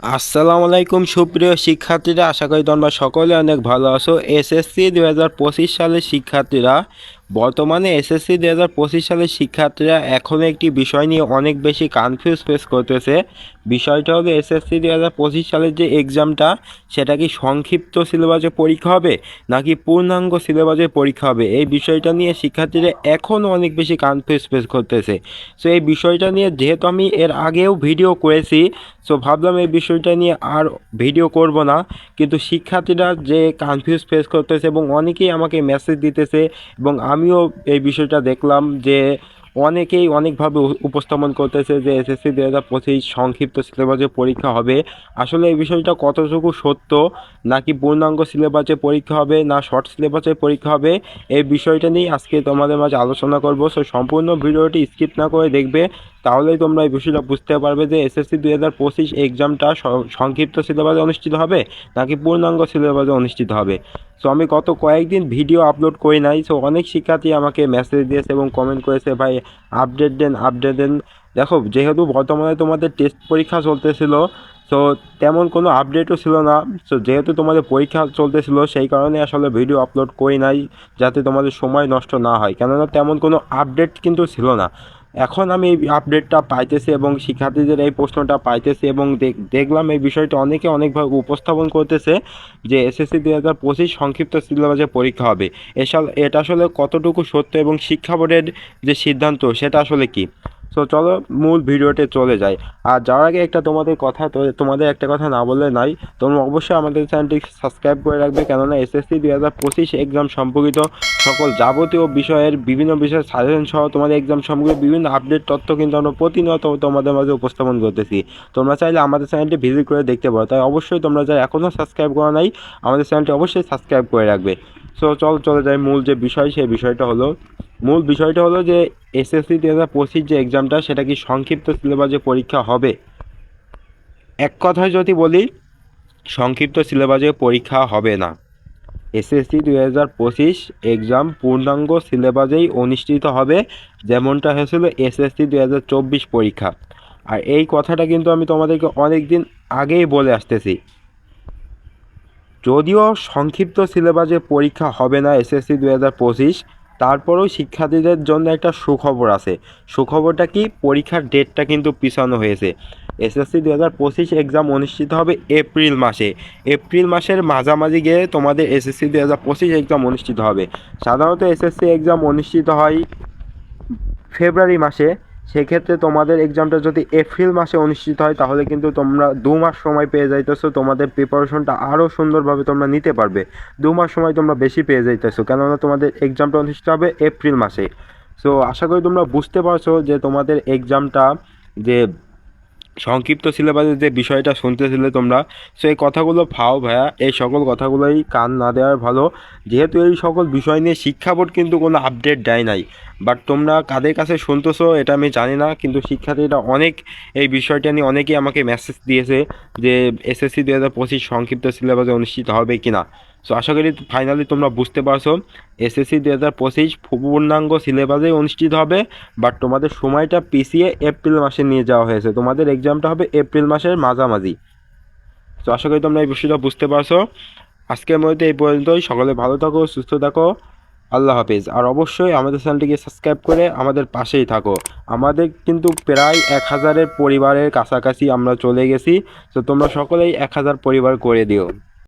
আসসালামু আলাইকুম, সুপ্রিয় শিক্ষার্থীরা। আশা করি তোমরা সকলে অনেক ভালো আছো। এসএসসি দু হাজার পঁচিশ সালের শিক্ষার্থীরা বর্তমানে এসএসসি দু হাজার পঁচিশ সালের শিক্ষার্থীরা এখনও একটি বিষয় নিয়ে অনেক বেশি কনফিউজ ফেস করতেছে। বিষয়টা হলো এসএসসি দু হাজার পঁচিশ সালের যে এক্সামটা সেটা কি সংক্ষিপ্ত সিলেবাসে পরীক্ষা হবে নাকি পূর্ণাঙ্গ সিলেবাসে পরীক্ষা হবে? এই বিষয়টা নিয়ে শিক্ষার্থীরা এখনও অনেক বেশি কনফিউজ ফেস করতেছে। সো এই বিষয়টা নিয়ে যেহেতু আমি এর আগেও ভিডিও করেছি সো ভাবলাম এই বিষয়টা নিয়ে আর ভিডিও করব না। কিন্তু শিক্ষার্থীরা যে কনফিউজ ফেস করতেছে এবং অনেকেই আমাকে মেসেজ দিতেছে এবং আমিও এই বিষয়টা দেখলাম যে অনেকেই অনেকভাবে উপস্থাপন করতেছে যে এসএসসি দু হাজার পঁচিশ সংক্ষিপ্ত সিলেবাসে পরীক্ষা হবে। আসলে এই বিষয়টা কতটুকু সত্য? নাকি পূর্ণাঙ্গ সিলেবাসে পরীক্ষা হবে না শর্ট সিলেবাসে পরীক্ষা হবে? এই বিষয়টা নিয়ে আজকে তোমাদের মাঝে আলোচনা করব। সো সম্পূর্ণ ভিডিওটি স্কিপ না করে দেখবে। তাহলেই তোমরা এই বিষয়টা বুঝতে পারবে যে এসএসসি দুই হাজার পঁচিশ এক্সামটা সংক্ষিপ্ত সিলেবাসে অনুষ্ঠিত হবে নাকি পূর্ণাঙ্গ সিলেবাসে অনুষ্ঠিত হবে। সো আমি গত কয়েকদিন ভিডিও আপলোড করি নাই সো অনেক শিক্ষার্থী আমাকে মেসেজ দিয়েছে এবং কমেন্ট করেছে, ভাই আপডেট দেন আপডেট দেন। দেখো, যেহেতু বর্তমানে তোমাদের টেস্ট পরীক্ষা চলতেছিল সো তেমন কোনো আপডেটও ছিল না। সো যেহেতু তোমাদের পরীক্ষা চলতেছিল, সেই কারণে আসলে ভিডিও আপলোড করি নাই, যাতে তোমাদের সময় নষ্ট না হয়। কেননা তেমন কোনো আপডেট কিন্তু ছিল না। এখন আমি এই আপডেটটা পাইতেছি এবং শিক্ষার্থীদের এই প্রশ্নটা পাইতেছি এবং দেখলাম এই বিষয়টা অনেকে অনেকভাবে উপস্থাপন করতেছে যে এসএসসি দুই হাজার পঁচিশ সংক্ষিপ্ত সিলেবাসে পরীক্ষা হবে। এসব এটা আসলে কতটুকু সত্য এবং শিক্ষা বোর্ডের যে সিদ্ধান্ত, সেটা আসলে কি? সো চলো, মূল ভিডিওতে চলে যাই। আর যাওয়ার আগে একটা তোমাদের কথা, তো তোমাদের একটা কথা না বললে নাই তোমরা অবশ্যই আমাদের চ্যানেলটি সাবস্ক্রাইব করে রাখবে, কেননা এসএসসি দুই হাজার পঁচিশ এক্সাম সম্পর্কিত সকল যাবতীয় বিষয়ের বিভিন্ন বিষয়ের সাজেশন সহ তোমাদের এক্সাম সম্পর্কিত বিভিন্ন আপডেট তথ্য কিন্তু আমরা প্রতিনিয়ত তোমাদের মাঝে উপস্থাপন করতেছি। তোমরা চাইলে আমাদের চ্যানেলটি ভিজিট করে দেখতে পারো। তাই অবশ্যই তোমরা যারা এখনও সাবস্ক্রাইব করা নাই, আমাদের চ্যানেলটি অবশ্যই সাবস্ক্রাইব করে রাখবে। সো চল, চলে যাই মূল যে বিষয়, সেই বিষয়টা হলো মূল বিষয়টা হলো যে এসএসসি দু হাজার পঁচিশ যে এক্সামটা সেটা কি সংক্ষিপ্ত সিলেবাসে পরীক্ষা হবে? এক কথায় যদি বলি, সংক্ষিপ্ত সিলেবাসে পরীক্ষা হবে না। এসএসসি দুই হাজার পঁচিশ এক্সাম পূর্ণাঙ্গ সিলেবাসেই অনুষ্ঠিত হবে, যেমনটা হয়েছিল এসএসসি দুই হাজার চব্বিশ পরীক্ষা। আর এই কথাটা কিন্তু আমি তোমাদেরকে অনেক দিন আগেই বলে আসতেছি। যদিও সংক্ষিপ্ত সিলেবাসে পরীক্ষা হবে না এসএসসি দুই হাজার পঁচিশ তারপরেও শিক্ষার্থীদের জন্য একটা সুখবর আছে। সুখবরটা কি? পরীক্ষার ডেটটা কিন্তু পিছানো হয়েছে। এসএসসি দু হাজার পঁচিশ এক্সাম অনুষ্ঠিত হবে এপ্রিল মাসে। এপ্রিল মাসের মাঝামাঝি গিয়ে তোমাদের এসএসসি দু হাজার পঁচিশ এক্সাম অনুষ্ঠিত হবে। সাধারণত এসএসসি এক্সাম অনুষ্ঠিত হয় ফেব্রুয়ারি মাসে। সেক্ষেত্রে তোমাদের এক্সামটা যদি এপ্রিল মাসে অনুষ্ঠিত হয়, তাহলে কিন্তু তোমরা দু মাস সময় পেয়ে যাইতেছো, তোমাদের প্রিপারেশনটা আরও সুন্দরভাবে তোমরা নিতে পারবে। দু মাস সময় তোমরা বেশি পেয়ে যাইতেছো, কেননা তোমাদের এক্সামটা অনুষ্ঠিত হবে এপ্রিল মাসে। সো আশা করি তোমরা বুঝতে পারছ যে তোমাদের এক্সামটা যে সংক্ষিপ্ত সিলেবাসের যে বিষয়টা শুনতেছিলে তোমরা সো এই কথাগুলো ফাও ভাইয়া। এই সকল কথাগুলোই কান না দেওয়ার ভালো। যেহেতু এই সকল বিষয় নিয়ে শিক্ষা বোর্ড কিন্তু কোনো আপডেট দেয় নাই। বাট তোমরা কাদের কাছে শুনতেছো এটা আমি জানি না, কিন্তু শিক্ষার্থীরা অনেক এই বিষয়টা নিয়ে অনেকেই আমাকে মেসেজ দিয়েছে যে এসএসসি দু হাজার পঁচিশ সংক্ষিপ্ত সিলেবাসে অনুষ্ঠিত হবে কি না সো আশা করি ফাইনালি তোমরা বুঝতে পারছ। এসএসসি দু হাজার পঁচিশ পূর্ণাঙ্গ সিলেবাসে অনুষ্ঠিত হবে বাট তোমাদের সময়টা পিছিয়ে এপ্রিল মাসে নিয়ে যাওয়া হয়েছে। তোমাদের এক্সামটা হবে এপ্রিল মাসের মাঝামাঝি। তো আশা করি তোমরা এই বিষয়টা বুঝতে পারছ। আজকের মধ্যে এই পর্যন্তই। সকলে ভালো থাকো, সুস্থ থাকো। আল্লাহ হাফিজ। আর অবশ্যই আমাদের চ্যানেলটিকে সাবস্ক্রাইব করে আমাদের পাশেই থাকো। আমাদের কিন্তু প্রায় এক হাজারের পরিবারের কাছাকাছি আমরা চলে গেছি। তো তোমরা সকলেই এক হাজার পরিবার করে দিও।